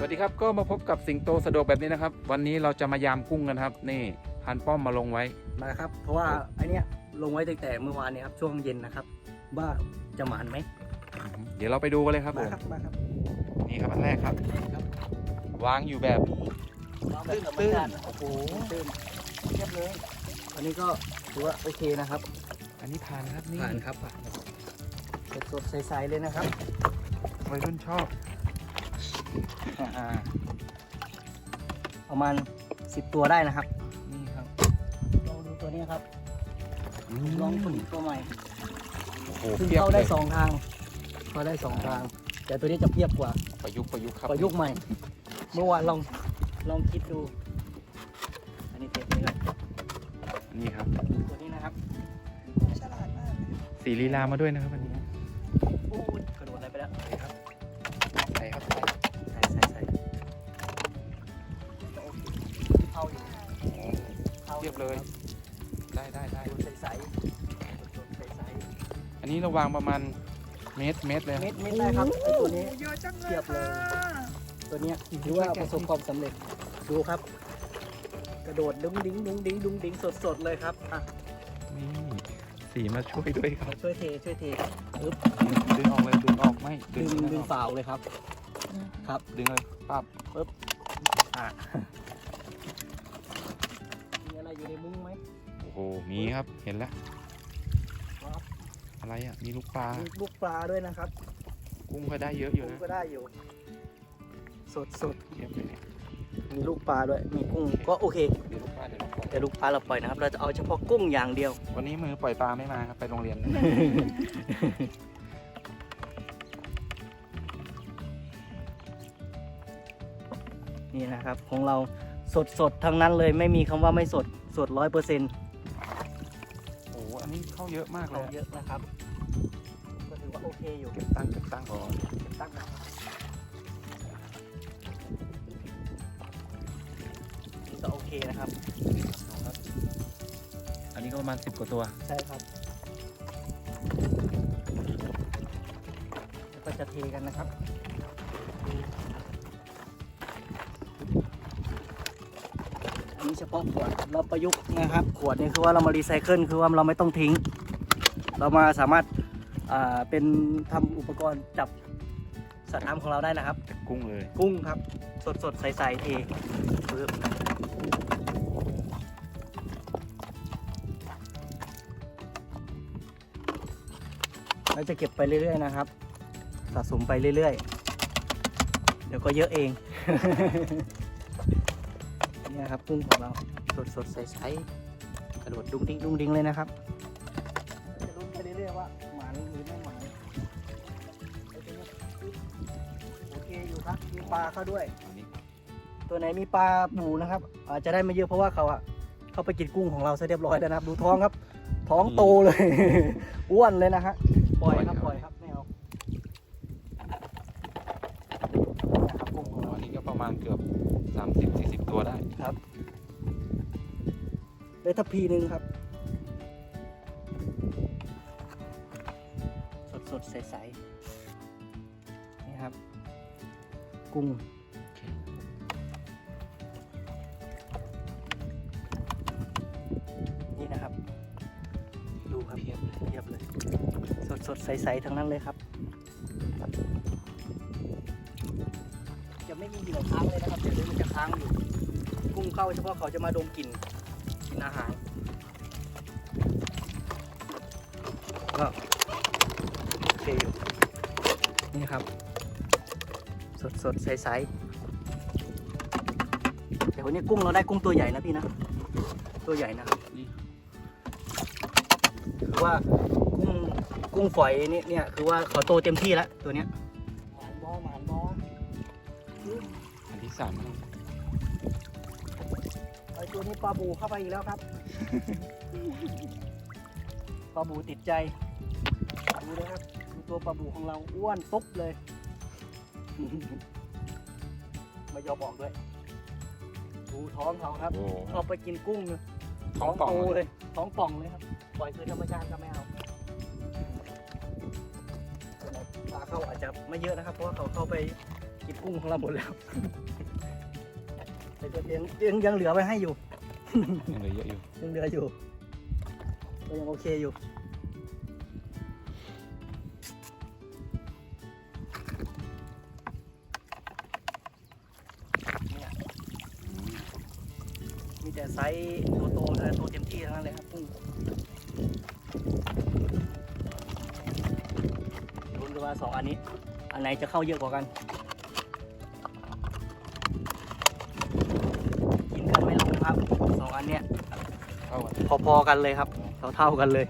วัสดีครับก็มาพบกับสิงโตสะดวกแบบนี้นะครับ วันนี้เราจะมายามกุ้งกันครับ นี่พันป้อมมาลงไว้มาครับ เพราะว่าไอเนี้ยลงไว้ตั้งแต่เมื่อวานนี้ครับช่วงเย็นนะครับ ว่าจะหมานไหมเดี๋ยวเราไปดูกันเลยครับผมมาครับนี่ครับอันแรกครับ วางอยู่แบบตื้นตื้นโอ้โหตื้นเทียบเลยอันนี้ก็ถือว่าโอเคนะครับ อันนี้ผ่านครับนี่ผ่านครับผ่านสดๆใสๆเลยนะครับวัยรุ่นชอบอ่า ประมาณ10ตัวได้นะครับ นี่ครับลองดูตัวนี้ครับอืลองมฝึกตัวใหม่โอ้โหซึ่งเพียบเข้าเลได้ยสองทางเข้าได้สองทาง แต่ตัวนี้จะเพียบกว่า ประยุกต์ประยุกต์ครับ ประยุกต์ใหม่ เมื่อวานลองลองคิดดู อันนี้เทปนี้ครับนี่ครับ ตัวนี้นะครับ ฉลาดมาก สีลีลามาด้วยนะครับอันนี้ นนี้เราวางประมาณเมตรเมตรเลยๆเม็ดเม็ดได้ครับไอ้ตัวนี้ เยอะจังเลเทียยบเลยค่ะตัวเนี้ยถือว่าประสบความสำเร็จดูครับ กระโดดดุ้งดิ้งดุ้งดิ้งดุ้งดิ้งสดๆเลยครับอะนี่สีมาช่วยด้วยครับช่วยเทช่วยเทปึ๊บดึงออกเลยดึงออกไม่ดึงไม่ดึงออกฝ่าวเลยครับครับ ดึงเลยปั๊บอะมีอะไรอยู่ในมุ้งไหมโอ้โหมีครับเห็นแล้วครับ อะไรอะ มีลูกปลา มีลูกปลาด้วยนะครับกุ้งก็ได้เยอะอยู่กุ้งนะก็ได้อยู่ สดสดเทียบเลยเนี่ยๆมีลูกปลาด้วย มีกุ้งก็โอเคเดี๋ยวลูกปลาเดี๋ยวลูกปลาแต่ลูกปลาเราปล่อยนะครับ เราจะเอาเฉพาะกุ้งอย่างเดียว วันนี้มือปล่อยปลาไม่มาครับ ไปโรงเรียน นี่นะครับของเราสดสดๆทั้งนั้นเลยไม่มีคำว่าไม่สดสดร้อยเปอร์เซ็นต์โอ้โหอันนี้เข้าเยอะมากเลเขายเยอะนะครับ ก็ถือว่าโอเคอยู่เก็บตังค์เก็บตังค์ก่อนเก็บตั้งค์นะครับนี่ก็โอเคนะครับ อันนี้ก็ประมาณสิบกว่าตัวใช่ครับแล้วก็จะเทกันนะครับ อันนี้เฉพาะขวดเราประยุกต์นะครับ ขวดนี่คือว่าเรามารีไซเคิลคือว่าเราไม่ต้องทิ้ง เรามาสามารถอ่าเป็นทำอุปกรณ์จับสัตว์น้ำของเราได้นะครับแต่กุ้งเลย กุ้งครับ สดสดๆใสๆเทปึ๊บเราจะเก็บไปเรื่อยๆนะครับ สะสมไปเรื่อยๆ เดี๋ยวก็เยอะเองเนี่ยครับกุ้งของเราสดสดๆใสๆกระโดดดุ้งดิ้งดุ้งดิ้งเลยนะครับจะลุ้นไปเรื่อยๆว่าหมานหรือไม่หมานโอเคอยู่ครับมีปลาเข้าด้วย ตัวไหนมีปลาบูนะครับอาจจะได้ไม่เยอะเพราะว่าเขาอะเขาไปกินกุ้งของเราซะเรียบร้อยแล้วนะครับ ดูท้องครับ ท้องโตเลย อ้วนเลยนะฮะ ทัพพีหนึ่งครับ สดสดๆใสๆนี่ครับ กุ้งนี่นะครับ ดูครับเพียบเลยเพียบเลย สดสดๆใสๆทั้งนั้นเลยครับ จะไม่มีเหยื่อค้างเลยนะครับเดี๋ยวนี้มันจะค้างอยู่ กุ้งเข้าเฉพาะเขาจะมาดมกลิ่นกิน อาหารก็โอเคอยู่นี่ครับ สดสดๆใสๆแต่วันนี้กุ้งเราได้กุ้งตัวใหญ่นะพี่นะ ตัวใหญ่นะครับนี่คือว่ากุ้งกุ้งฝอยนี่เนี่ยคือว่าเขาโตเต็มที่แล้วตัวเนี้ยหมานบอหมานบออันที่สามแล้ วไอตัวนี้ปลาบูเข้าไปอีกแล้วครับ ปลาบูติดใจ ดูนะครับดูตัวปลาบูของเราอ้วนตุ๊บเลย ไม่ยอมบอกด้วย ดูท้องเขาครับโอ้ชอบไปกินกุ้งเลยท้องป่องโตเลยเลยท้องป่องเลยครับ ปล่อยคือธรรมชาติก็ไม่เอาปลาเข้าอาจจะไม่เยอะนะครับ เพราะว่าเขาเข้าไปกินกินกุ้งของเราหมดแล้ว แต่ก็ยังยังยังเหลือไว้ให้อยู่ ยังเหลือเยอะอยู่ยังเหลืออยู่ก็ยังโอเคอยู่เนี่ยมีแต่ไซส์ตัวโตเลยตัวเต็มที่ทั้งนั้นเลยครับกุ้งรุ้นกันว่าสองอันนี้ อันไหนจะเข้าเยอะกว่ากันกิน เข้ากันพอๆกันเลยครับ เท่าๆกันเลย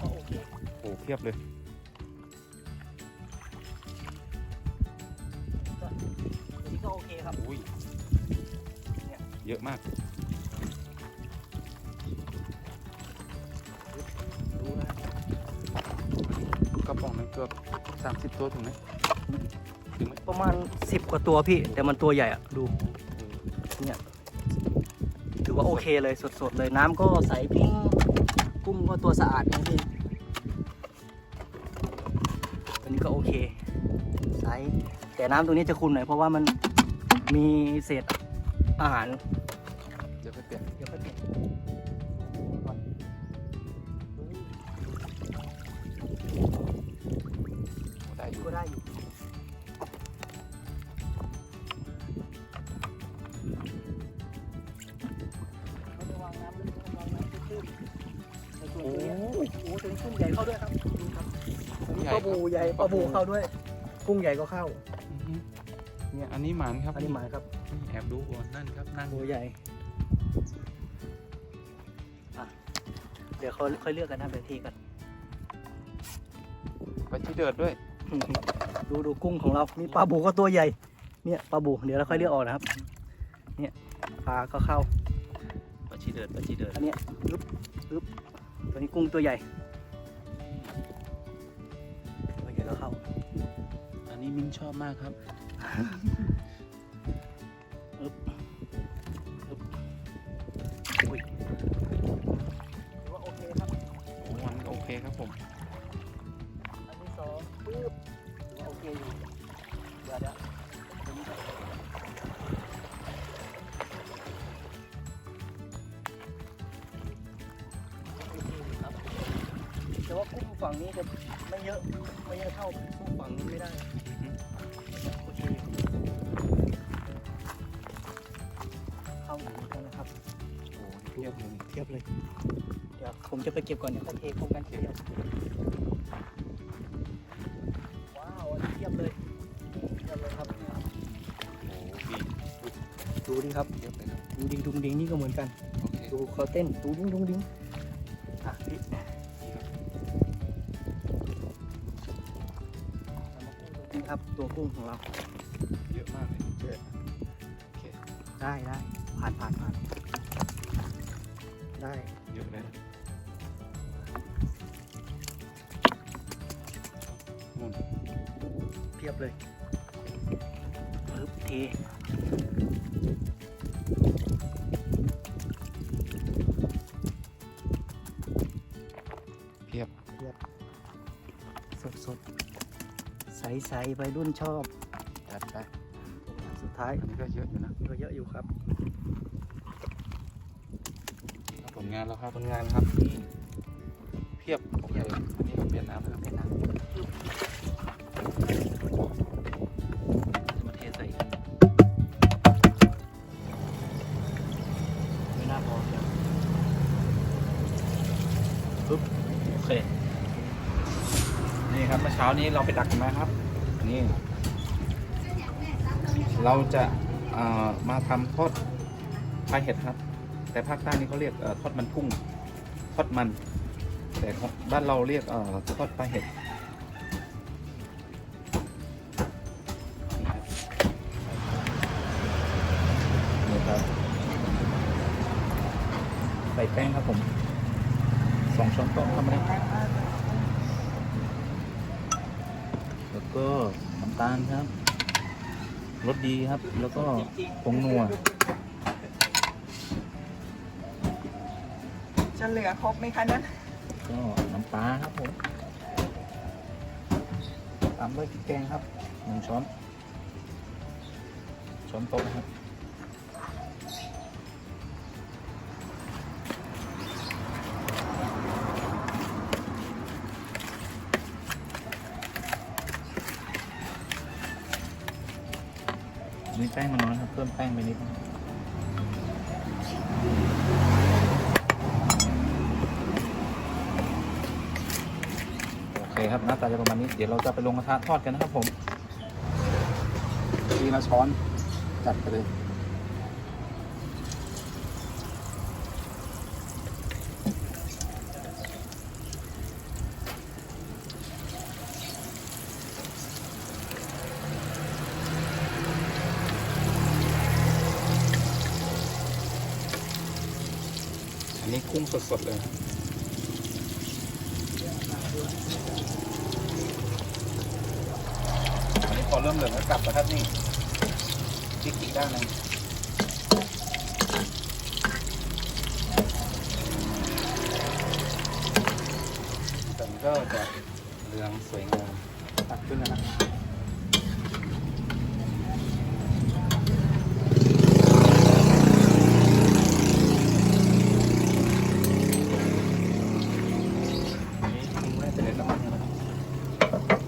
ก็โอเคโอ้เพียบเลยอันนี้ก็โอเคครับอุ้ยเนี่ยเยอะมากดูนะกระป๋องนึงเกือบสามสิบตัวถึงไหมถึงไหมประมาณ 10 กว่าตัวพี่ แต่มันตัวใหญ่อะดู ถือว่าโอเคเลยสดๆเลยน้ำก็ใสปิ้งกุ้งก็ตัวสะอาดนะพี่อันนี้ก็โอเคใสแต่น้ำตัวนี้จะขุ่นหน่อยเพราะว่ามันมีเศษอาหาร ปลาบูเข้าด้วย กุ้งใหญ่ก็เข้า อือฮึเนี่ยอันนี้หมานครับอันนี้หมายครับแอบดูก่อนนั่นครับนั่งตัวใหญ่อะเดี๋ยวเขาค่อยเลือกกันนะไปทีกัน ไปที่เดือดด้วย ดูดูกุ้งของเรานี่ปลาบูก็ตัวใหญ่ เนี่ยปลาบู เดี๋ยวเราค่อยเลือกออกนะครับ เนี่ยปลาก็เข้าไปที่เดือดไปที่เดือดอันเนี้ยปึ๊บปึ๊บตัวนี้กุ้งตัวใหญ่ มิ้นชอบมากครับอึบอึบอุ้ยถือว่าโอเคครับโอ้มันโอเคครับผม อันที่สองปึ๊บว่าโอเคอยู่เดี๋ยวเดี๋ยวตัวนี้ก่อนโอเครับแต่ว่ากุ้งฝั่งนี้จะไม่เยอะไม่เยอะเท่ากุ้งฝั่งนี้ไม่ได้ เลยเทียบเลย เดี๋ยวผมจะไปเก็บก่อนเดี๋ยวก็เทพร้อมกันทีเดียวว้าวอันนี้เทียบเลยเทียบเลยครับโอ้พี่ดูดิครับเทียบเลยครับดูดิงดุงดิงนี่ก็เหมือนกันโอเคดูเขาเต้นดูดิงดุงดิงอะพี่นี่ครับตัวกุ้งของเรา เยอะมากเลยเยอะโอเคได้ได้ผ่านผ่านผ่าน ได้เยอะเลยนะนู่นเพียบเลยปึ๊บเทเพียบสดสดใสใสๆไปรุ่นชอบ จัดไปสุดท้ายอันนี้ก็เยอะอยู่นะ ก็เยอะอยู่ครับ ผล งานแล้วครับผลงานครับนี่เพียบโอเคอันนี้ก็เปลี่ยนน้ำนะครับเป็นน้ำมาเทใส่ไม่น่าพอครับปึ๊บโอเคนี่ครับเมื่อเช้านี้เราไปดักกันมาครับ นี่ เราจะมาทำทอดปลาเห็ดครับ แต่ภาคใต้นี่เขาเรียกทอดมันกุ้งทอดมัน แต่บ้านเราเรียกทอดปลาเห็ดนี่ครับใส่แป้งครับผมสองช้อนโต๊ะครับนี่แล้วก็น้ำตาลครับรสดีครับ แล้วก็ผงนัว จะเหลือครบไหมคะนั้นก็น้ำปลาครับผมตามด้วยพริกแกงครับหนึ่งช้อน ช้อนโต๊ะนะครับนี่แป้งมันน้อยครับ เพิ่มแป้งไปนิดนึง น้าตาจะประมาณนี้ เดี๋ยวเราจะไปลงกระทะทอดกันนะครับผมทีละช้อนจัดไปเลยอันนี้กุ้งสดๆเลย ลืองแล้วกลับนะครับนี่พริกอีกด้านหนึงแต่มันก็จะเหลืองสวยงามตัดขึ้นแล้วนะครับอันนี้ทิ้งไว้เป็นน้ำมันนะครับ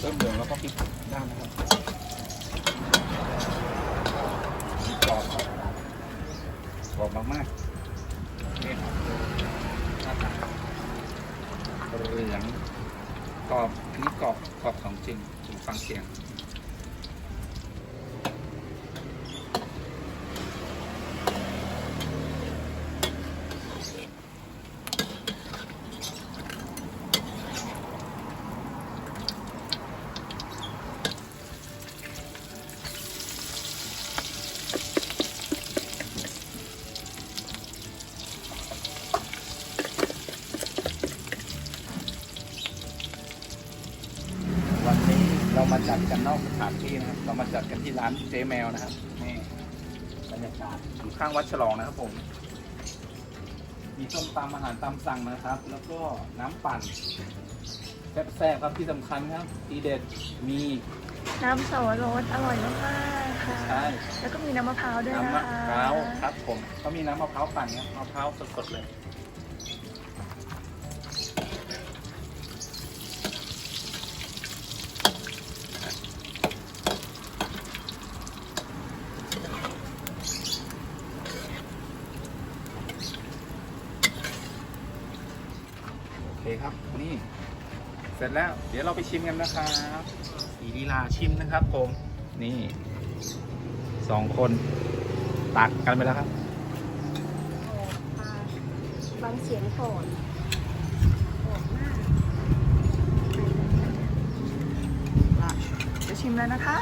เริ่มเหลืองแล้วก็พลิกด้านนะครับกรอบครับ กรอบมากๆนี่ครับหน้าตาเหลืองกรอบอันนี้กรอบกรอบของจริงผมฟังเสียง มาจัดกันนอกสถานที่นะครับ เรามาจัดกันที่ร้านเจแมวนะครับนี่บรรยากาศอยู่ข้างวัดฉลองนะครับผม มีส้มตำอาหารตามสั่งนะครับ แล้วก็น้ำปั่นแซ่บๆครับที่สำคัญครับทีเด็ดมีน้ำสวรสอร่อยมากๆค่ะ ใช่แล้วก็มีน้ำมะพร้าวด้วยน้ำนะมะคะ พร้าวครับผมก็มีน้ำมะพร้าวปั่นครับมะพร้าวสดๆเลย โอเคครับ นี่ เส ร็จแล้ว เดี๋ยวเราไปชิมกันนะครับสีลีลาชิมนะครับ ผม นี่สองคนตักกันไปแล้วครับบางเสียงโผล่จะชิมแล้วนะคะ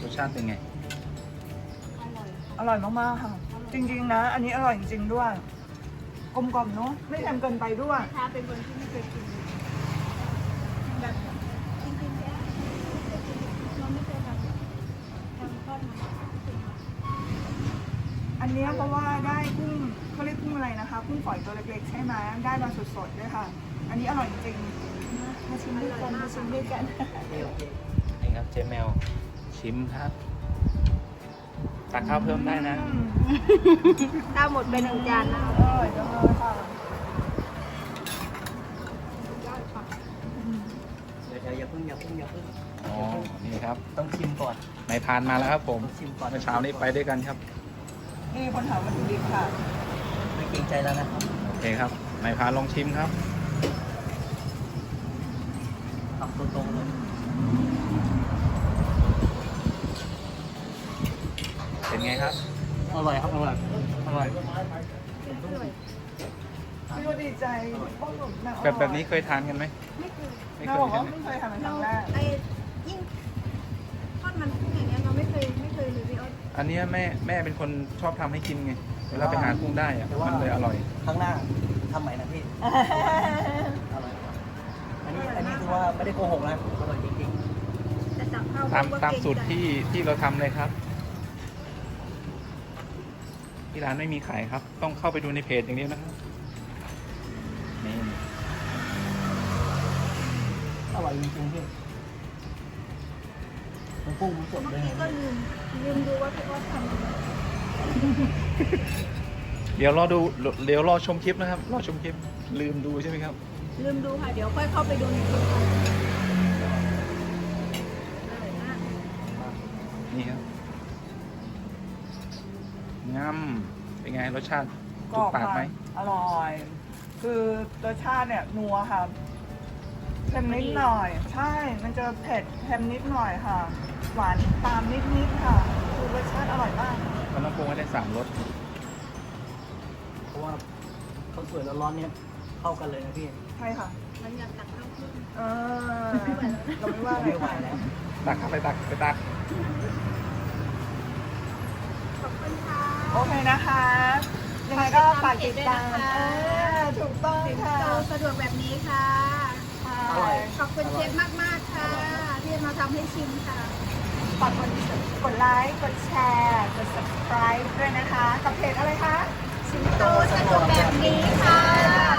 รสชาติเป็นไง อร่อยมากๆค่ะ จริง ๆ นะ อันนี้อร่อยจริง ๆ ด้วย กลมกล่อมเนาะไม่เค็มเกินไปด้วยถ้าเป็นคนที่ไม่เคยกินแบบจริงๆแล้วเราไม่เคยทำทำทอดมันอันเนี้ยเพราะว่าได้กุ้งเขาเรียกกุ้งอะไรนะคะกุ้งฝอยตัวเล็กๆใช่ไหมได้มาสดๆด้วยค่ะ อันนี้อร่อยจริงๆมาชิมด้วยกันมาชิมด้วยกัน นี่ครับเจแมวชิมครับ ตักข้าวเพิ่มได้นะถ้าหมดไปหนึ่งจานนะอร่อยจังเลยค่ะยอดค่ะเดี๋ยวอย่าเพิ่งอย่าเพิ่งอย่าเพิ่งอ๋อ นี่ครับต้องชิมก่อน นายพรานมาแล้วครับผมต้องชิมก่อนเมื่อเช้านี้ไปด้วยกันครับ นี่คนถามวัตถุดิบค่ะ ไม่เกรงใจแล้วนะครับโอเคครับ นายพรานลองชิมครับทำตรงๆเลย ไงครับ อร่อยครับอร่อยอร่อยอร่อยพี่ก็ดีใจเพราะแบบแบบแบบนี้เคยทานกันไหมไม่เคยไม่เราเคยบอกใช่ว่าไหมเพิ่งเคยทำเป็นคเรารั้งแรกไอ้ยิ่งทอดมันกุ้งอย่างเงี้ยเราไม่เคยไม่เคยเลยพี่อ้อยอันเนี้ยแม่แม่เป็นคนชอบทำให้กินไงเวลาไปหากุ้งได้อะมันเลยอร่อยข้างหน้าทำใหม่นะพี่อร่อยอันนี้อันนี้คือว่าไม่ได้โกหกนะอร่อยจริงแต่สั่งข้าวตามก็ตามเกรงสูตรใจที่ที่เราทำเลยครับ ที่ร้านไม่มีขายครับ ต้องเข้าไปดูในเพจอย่างเดียวนะครับนี่ๆอร่อยจริงๆพี่มันกุ้งมันสดเมื่อเลยกี้ก็ลืมลืมดูว่าพี่อ้อยทำยังไงเดี๋ยวรอดูเดี๋ยวรอชมคลิปนะครับ รอชมคลิปลืมดูใช่ไหมครับ ลืมดูค่ะ เดี๋ยวค่อยเข้าไปดูในคลิปค่ะอร่อยมากนี่ครับ งำเป็นไงรสชาติกรถูอกบปากไหมอร่อย คือรสชาติเนี่ยนัวค่ะเค็มนิดหน่อย ใช่ มันจะเผ็ดเค็มนิดหน่อยค่ะ หวานตามนิดนิดๆค่ะ คือรสชาติอร่อยมาก มันต้องปรุงให้ได้สามรสเพราะว่าข้าวสวยร้อนๆเนี่ยเข้ากันเลยนะพี่ ใช่ค่ะ มันอยากตักข้าวขึ้น เออเราไม่ว่าอะไรไม่ไหวค่ะแล้ว ตักครับไปตักไปตัก ขอบคุณค่ะ โอเคนะคะยังไงก็ฝากติดตามฝากติดตามด้วยนะคะเออถูกต้องสิงค่ะโตสะดวกแบบนี้ค่ะ อร่อย ขอบคุณเชฟมาก ๆ ค่ะ ที่มาทำให้ชิมค่ะ ฝากกดกดไลค์กดแชร์กด subscribe ด้วยนะคะ กับเพจอะไรคะ สิงโตสะดวกแบบนี้ค่ะ